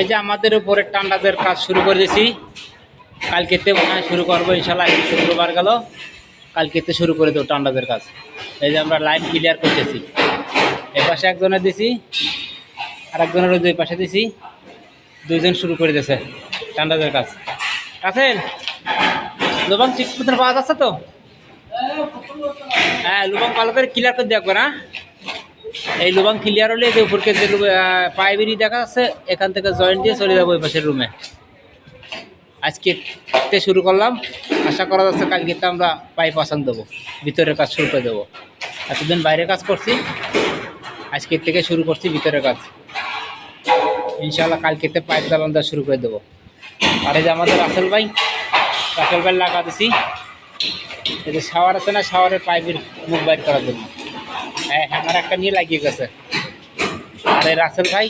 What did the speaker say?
এই যে আমাদের উপরে টান্ডাদের কাজ শুরু করে দিয়েছি। কালকেতে মনে হয় শুরু করব, ইনশাল্লাহ শুক্রবার গেল। কালকেতে শুরু করে দেবো টান্ডাদের কাজ। এই যে আমরা লাইন ক্লিয়ার করতেছি। এ পাশে একজনের দিছি আর একজনের দুই পাশে দিছি। দুইজন শুরু করে দিয়েছে টান্ডাদের কাজ। আছেন লুবাং ঠিক পাওয়া যাচ্ছে তো? হ্যাঁ লুবাং ভালো করে ক্লিয়ার করে দেখবে না এই লুবাং ক্লিয়ার হলে যে উপরকে যে পাইবেরি দেখা যাচ্ছে, এখান থেকে জয়েন্ট দিয়ে চলে যাব ওই পাশের রুমে আজকে শুরু করলাম। আশা করা যাচ্ছে কালকে তো আমরা পাইপ আসান দেবো, ভিতরের কাজ শুরু করে দেবো। এতদিন বাইরে কাজ করছি আজকের থেকে শুরু করছি ভিতরের কাজ। ইনশাল্লাহ কালকেতে পাইপ দালান দেওয়া শুরু করে দেবো। আর এই যে আমাদের রাসেল ভাই রাসেল ভাই লাগা দিছি। এই যে শাওয়ার আছে না শাওয়ারের পাইপের মুখ বাইর করার জন্য। হ্যাঁ হ্যামার একটা নিয়ে লাগিয়ে গেছে। আর এই রাসেল ভাই